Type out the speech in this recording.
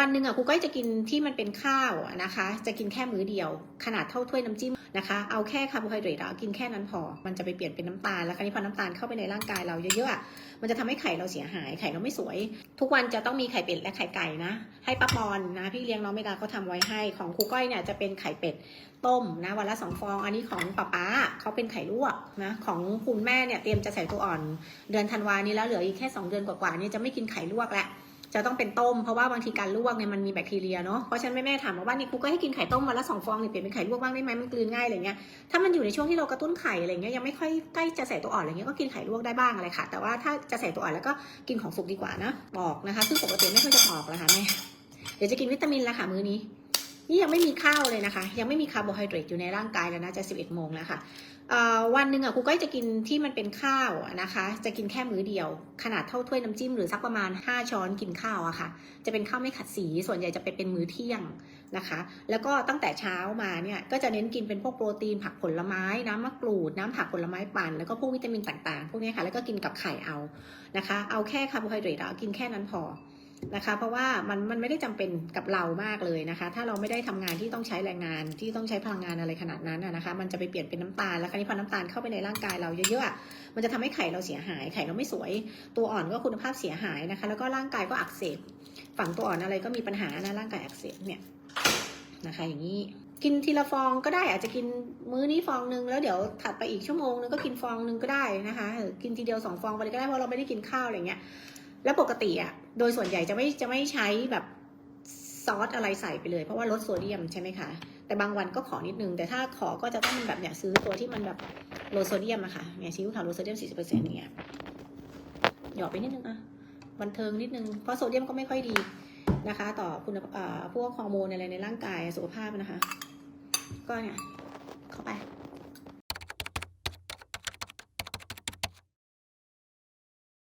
วันหนึ่งอะครูก้อยจะกินที่มันเป็นข้าวนะคะ จะกินแค่มื้อเดียว ขนาดเท่าถ้วยน้ำจิ้มนะคะ เอาแค่คาร์โบไฮเดรตเอะกินแค่นั้นพอ มันจะไปเปลี่ยนเป็นน้ำตาล แล้วคราวนี้พอน้ำตาลเข้าไปในร่างกายเราเยอะๆ มันจะทำให้ไข่เราเสียหาย ไข่เราไม่สวย ทุกวันจะต้องมีไข่เป็ดและไข่ไก่นะ ให้ป้าปอนนะ พี่เลี้ยงน้องเมดาเขาทำไว้ให้ ของครูก้อยเนี่ยจะเป็นไข่เป็ดต้มนะวันละสองฟอง อันนี้ของป้าป๊าเขาเป็นไข่ลวกนะ ของคุณแม่เนี่ยเตรียมจะใส่ตัวอ่อน เดือนธันวานี้แล้วเหลืออีกแค่ 2 เดือนกว่าๆเนี่ยจะไม่กินไข่ลวกแล้ว จะต้องเป็นต้มเพราะว่าบางทีการลวกเนี่ยมันมีแบคทีเรียเนาะเพราะฉะนั้นแม่แม่ๆถามมาว่านี่ครูก็ให้กินไข่ต้มวันละสองฟองเนี่ยเปลี่ยนเป็นไข่ลวกบ้างได้ไหมมันกลืนง่ายอะไรเงี้ยถ้ามันอยู่ในช่วงที่เรากระตุ้นไข่อะไรเงี้ยยังไม่ค่อยใกล้จะใส่ตัวอ่อนอะไรเงี้ยก็กินไข่ลวกได้บ้างอะไรค่ะ แต่ว่าถ้าจะใส่ตัวอ่อนแล้วก็กินของสุกดีกว่านะบอกนะคะ ซึ่งปกติไม่ค่อยจะออกแล้วค่ะแม่เดี๋ยวจะกินวิตามินแล้วค่ะมื้อนี้ นี่ยังไม่มีข้าวเลยนะคะ ยังไม่มีคาร์โบไฮเดรตอยู่ในร่างกายแล้วนะจะ11โมงแล้วค่ะวันหนึ่งอะครูก้อยจะกินที่มันเป็นข้าวนะคะ จะกินแค่มื้อเดียว ขนาดเท่าถ้วยน้ำจิ้มหรือสักประมาณ 5 ช้อนกินข้าวอะค่ะ จะเป็นข้าวไม่ขัดสีส่วนใหญ่จะไปเป็นมื้อเที่ยงนะคะ แล้วก็ตั้งแต่เช้ามาเนี่ยก็จะเน้นกินเป็นพวกโปรตีนผักผลไม้น้ำมะกรูด น้ำผักผลไม้ปั่นแล้วก็พวกวิตามินต่างๆ พวกนี้ค่ะแล้วก็กินกับไข่เอานะคะ เอาแค่คาร์โบไฮเดรตเอะกินแค่นั้นพอ นะคะ เพราะว่ามันมันไม่ได้จำเป็นกับเรามากเลยนะคะ ถ้าเราไม่ได้ทำงานที่ต้องใช้แรงงานที่ต้องใช้พลังงานอะไรขนาดนั้นนะคะ มันจะไปเปลี่ยนเป็นน้ำตาลแล้วคราวนี้พอน้ำตาลเข้าไปในร่างกายเราเยอะๆมันจะทำให้ไข่เราเสียหายไข่เราไม่สวย ตัวอ่อนก็คุณภาพเสียหายนะคะ แล้วก็ร่างกายก็อักเสบฝั่งตัวอ่อนอะไรก็มีปัญหานะร่างกายอักเสบเนี่ยนะคะอย่างนี้กินทีละฟองก็ได้อาจจะกินมื้อนี้ฟองนึงแล้วเดี๋ยวถัดไปอีกชั่วโมงนึงก็กินฟองนึงก็ได้นะคะ กินทีเดียวสองฟองไปเลยก็ได้เพราะเราไม่ได้กินข้าวอะไรเงี้ย แล้วปกติอะโดยส่วนใหญ่จะไม่จะไม่ใช้แบบซอสอะไรใส่ไปเลย เพราะว่าลดโซเดียมใช่ไหมคะ แต่บางวันก็ขอนิดนึง แต่ถ้าขอก็จะต้องเป็นแบบเนี่ยซื้อตัวที่มันแบบโลโซเดียมอะค่ะเนี่ยซีอิ๊วขาวโลโซเดียม40%อย่างเงี้ยหยอดไปนิดนึงอะบันเทิงนิดนึง เพราะโซเดียมก็ไม่ค่อยดีนะคะ ต่อคุณเอ่อพวกฮอร์โมนอะไรในร่างกายสุขภาพนะคะ ก็เนี่ยเข้าไป